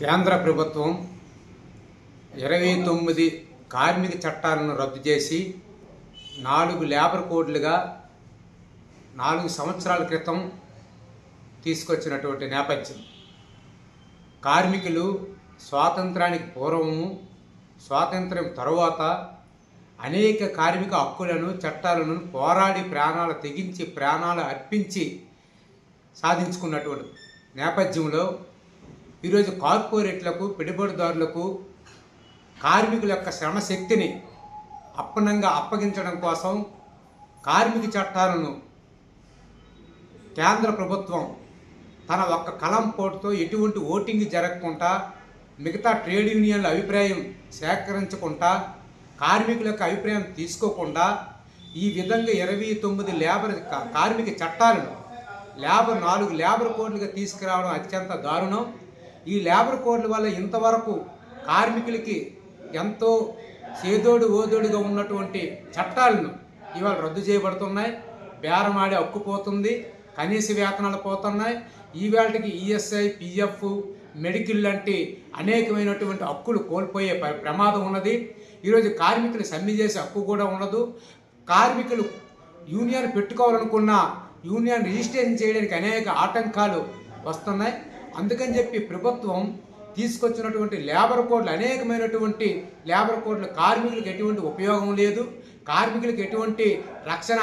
కేంద్ర ప్రభుత్వం ఇరవై తొమ్మిది కార్మిక చట్టాలను రద్దు చేసి నాలుగు లేబర్ కోడ్లుగా నాలుగు సంవత్సరాల క్రితం తీసుకొచ్చినటువంటి నేపథ్యం. కార్మికులు స్వాతంత్రానికి పూర్వము స్వాతంత్ర్యం తరువాత అనేక కార్మిక హక్కులను చట్టాలను పోరాడి ప్రాణాలు తెగించి ప్రాణాలు అర్పించి సాధించుకున్నటువంటి నేపథ్యంలో ఈరోజు కార్పొరేట్లకు పెట్టుబడిదారులకు కార్మికుల యొక్క శ్రమశక్తిని అప్పనంగా అప్పగించడం కోసం కార్మిక చట్టాలను కేంద్ర ప్రభుత్వం తన ఒక్క కలం పోటుతో ఎటువంటి ఓటింగ్ జరగకుండా మిగతా ట్రేడ్ యూనియన్ల అభిప్రాయం సేకరించకుండా కార్మికుల యొక్క అభిప్రాయం తీసుకోకుండా ఈ విధంగా ఇరవై తొమ్మిది లేబర్ కార్మిక చట్టాలను లేబర్ నాలుగు లేబర్ కోడ్లుగా తీసుకురావడం అత్యంత దారుణం. ఈ లేబర్ కోడ్ల వల్ల ఇంతవరకు కార్మికులకి ఎంతో చేదోడు ఓదోడుగా ఉన్నటువంటి చట్టాలను ఇవాళ రద్దు చేయబడుతున్నాయి. బేరమాడి హక్కుపోతుంది కనీస వేతనాలు పోతున్నాయి. ఈవేళకి ఈఎస్ఐ పిఎఫ్ మెడికల్ లాంటి అనేకమైనటువంటి హక్కులు కోల్పోయే ప్రమాదం ఉన్నది. ఈరోజు కార్మికులు సమ్మె చేసే హక్కు కూడా ఉండదు. కార్మికులు యూనియన్ పెట్టుకోవాలనుకున్న యూనియన్ రిజిస్ట్రేషన్ చేయడానికి అనేక ఆటంకాలు వస్తున్నాయి. అందుకని చెప్పి ప్రభుత్వం తీసుకొచ్చినటువంటి లేబర్ కోడ్లు అనేకమైనటువంటి లేబర్ కోడ్లు కార్మికులకు ఎటువంటి ఉపయోగం లేదు కార్మికులకు ఎటువంటి రక్షణ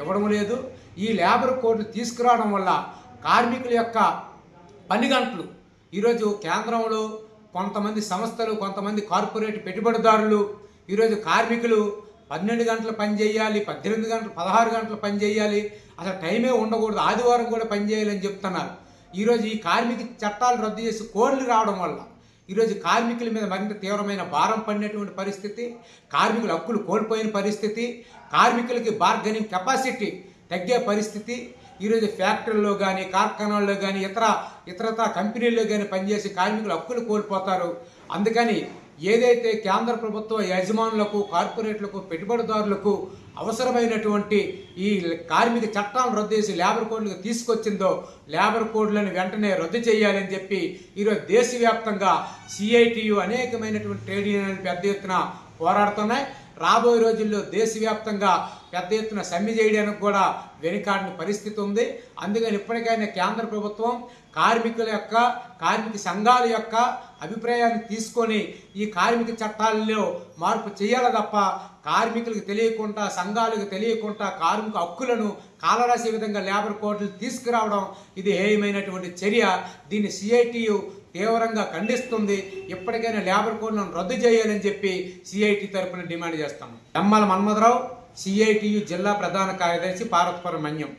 ఇవ్వడం లేదు. ఈ లేబర్ కోడ్లు తీసుకురావడం వల్ల కార్మికుల యొక్క పని గంటలు ఈరోజు కేంద్రంలో కొంతమంది సంస్థలు కొంతమంది కార్పొరేట్ పెట్టుబడిదారులు ఈరోజు కార్మికులు పన్నెండు గంటలు పని చేయాలి పద్దెనిమిది గంటలు పదహారు గంటలు పని చేయాలి అసలు టైమే ఉండకూడదు ఆదివారం కూడా పని చేయాలని చెప్తున్నారు. ఈరోజు ఈ కార్మిక చట్టాలు రద్దు చేసి కోడ్లు రావడం వల్ల ఈరోజు కార్మికుల మీద మరింత తీవ్రమైన భారం పడినటువంటి పరిస్థితి కార్మికుల హక్కులు కోల్పోయిన పరిస్థితి కార్మికులకి బార్గెనింగ్ కెపాసిటీ తగ్గే పరిస్థితి ఈరోజు ఫ్యాక్టరీల్లో కానీ కార్ఖానాల్లో కానీ ఇతర ఇతరత కంపెనీల్లో కానీ పనిచేసి కార్మికుల హక్కులు కోల్పోతారు. అందుకని ఏదైతే కేంద్ర ప్రభుత్వ యజమానులకు కార్పొరేట్లకు పెట్టుబడిదారులకు అవసరమైనటువంటి ఈ కార్మిక చట్టాలను రద్దు చేసి లేబర్ కోడ్లకు తీసుకొచ్చిందో లేబర్ కోడ్లను వెంటనే రద్దు చేయాలని చెప్పి ఈరోజు దేశవ్యాప్తంగా సిఐటియు అనేకమైనటువంటి ట్రేడ్ యూనియన్ పెద్ద ఎత్తున పోరాడుతున్నాయి. రాబోయే రోజుల్లో దేశవ్యాప్తంగా పెద్ద ఎత్తున సమ్మె చేయడానికి కూడా వెనుకాడిన పరిస్థితి ఉంది. అందుకని ఇప్పటికైనా కేంద్ర ప్రభుత్వం కార్మికుల యొక్క కార్మిక సంఘాల యొక్క అభిప్రాయాన్ని తీసుకొని ఈ కార్మిక చట్టాల్లో మార్పు చేయాలి తప్ప కార్మికులకు తెలియకుండా సంఘాలకు తెలియకుండా కార్మిక హక్కులను కాలరాసే విధంగా లేబర్ కోడ్లు తీసుకురావడం ఇది హేయమైనటువంటి చర్య. దీన్ని సిఐటియు తీవ్రంగా ఖండిస్తుంది. ఇప్పటికైనా లేబర్ కోడ్లను రద్దు చేయాలని చెప్పి సిఐటి తరఫున డిమాండ్ చేస్తాము. ఎమ్మల మన్మధరావు సిఐటియు జిల్లా ప్రధాన కార్యదర్శి పార్వతపురం మన్యం.